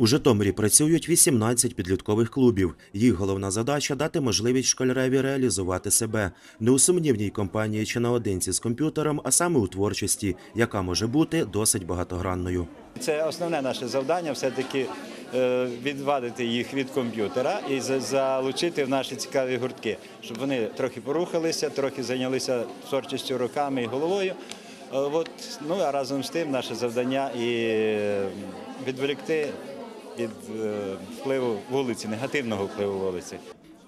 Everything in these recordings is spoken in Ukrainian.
У Житомирі працюють 18 підліткових клубів. Їх головна задача дати можливість школяреві реалізувати себе не у сумнівній компанії чи наодинці з комп'ютером, а саме у творчості, яка може бути досить багатогранною. Це основне наше завдання все-таки е, відвадити їх від комп'ютера і залучити в наші цікаві гуртки, щоб вони трохи порухалися, трохи зайнялися творчістю руками і головою. Е, От, ну а разом з тим наше завдання і е, відволікти від е, впливу вулиці, негативного впливу вулиці.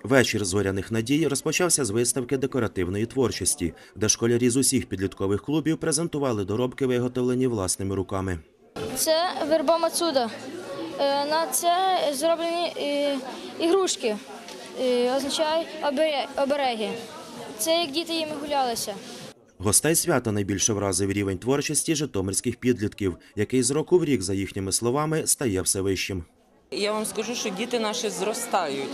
Вечір зоряних надій розпочався з виставки декоративної творчості, де школярі з усіх підліткових клубів презентували доробки, виготовлені власними руками. Це верба Мацуда. Е, На це зроблені е, ігрушки, означає обереги. Це як діти їми гулялися. Гостей свята найбільше вразив рівень творчості житомирських підлітків, який з року в рік, за їхніми словами, стає все вищим. Я вам скажу, що діти наші зростають,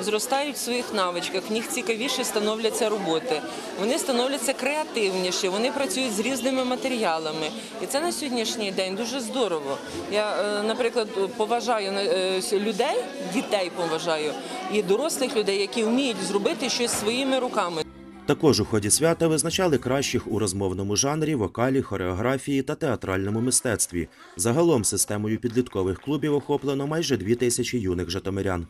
зростають в своїх навичках, в них цікавіше становляться роботи. Вони становляться креативніші, вони працюють з різними матеріалами. І це на сьогоднішній день дуже здорово. Я, е, наприклад, поважаю е, людей, дітей поважаю і дорослих людей, які вміють зробити щось своїми руками. Також у ході свята визначали кращих у розмовному жанрі, вокалі, хореографії та театральному мистецтві. Загалом системою підліткових клубів охоплено майже дві тисячі юних житомирян.